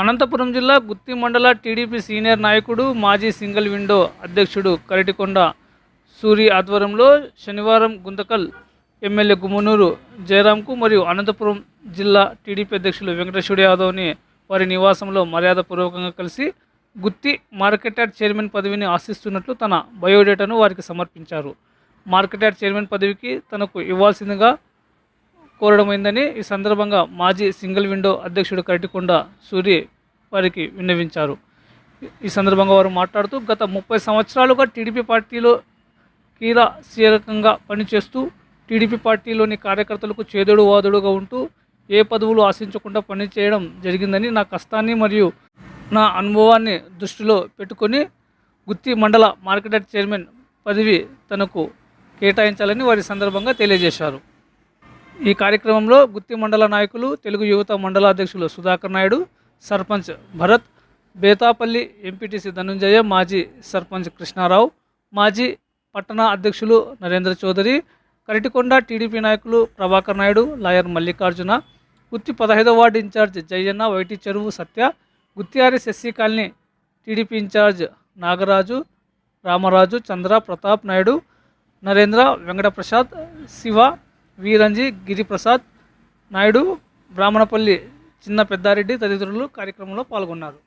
అనంతపురం జిల్లా గుత్తి మండల TDP senior నాయకుడు మాజీ సింగిల్ విండో అధ్యక్షుడు కరటికొండ సూరి ఆధ్వర్యంలో శనివారం గుంతకల్ ఎమ్మెల్యే గుమ్మనూరు జయరాంకు మరియు అనంతపురం జిల్లా టీడీపీ అధ్యక్షులు వెంకటేశ్వర యాదవ్ని వారి నివాసంలో మర్యాదపూర్వకంగా కలిసి గుత్తి మార్కెట్ చైర్మన్ పదవిని ఆశిస్తున్నట్లు తన బయోడేటాను వారికి సమర్పించారు. మార్కెట్ చైర్మన్ పదవికి తనకు ఇవ్వాల్సిందిగా కోరడమైందని ఈ సందర్భంగా మాజీ సింగిల్ విండో అధ్యక్షుడు కరటికొండ సూరి వారికి విన్నవించారు. ఈ సందర్భంగా వారు మాట్లాడుతూ గత ముప్పై సంవత్సరాలుగా టీడీపీ పార్టీలో కీలకీలకంగా పనిచేస్తూ టీడీపీ పార్టీలోని కార్యకర్తలకు చేదుడు వాదుడుగా ఉంటూ ఏ పదవులు ఆశించకుండా పనిచేయడం జరిగిందని నా కష్టాన్ని మరియు నా అనుభవాన్ని దృష్టిలో పెట్టుకొని గుత్తి మండల మార్కెట్ చైర్మన్ పదవి తనకు కేటాయించాలని వారి సందర్భంగా తెలియజేశారు. ఈ కార్యక్రమంలో గుత్తి మండల నాయకులు తెలుగు యువత మండల అధ్యక్షులు సుధాకర్ నాయుడు సర్పంచ్ భరత్ బేతాపల్లి ఎంపీటీసీ ధనుంజయ మాజీ సర్పంచ్ కృష్ణారావు మాజీ పట్టణ అధ్యక్షులు నరేంద్ర చౌదరి కరిటికొండ టీడీపీ నాయకులు Prabhakar Naidu lawyer Mallikarjuna Gutti పదహైదో ward incharge Jayanna Y T Cheruvu Satya Gutti RS SC colony TDP incharge Nagaraju Ramaraju Chandra Pratap Naidu Narendra Venkataprasad Siva Veeranji Giriprasad Naidu Brahmanapalli Chinna Peddareddy తదితరులు కార్యక్రమంలో పాల్గొన్నారు.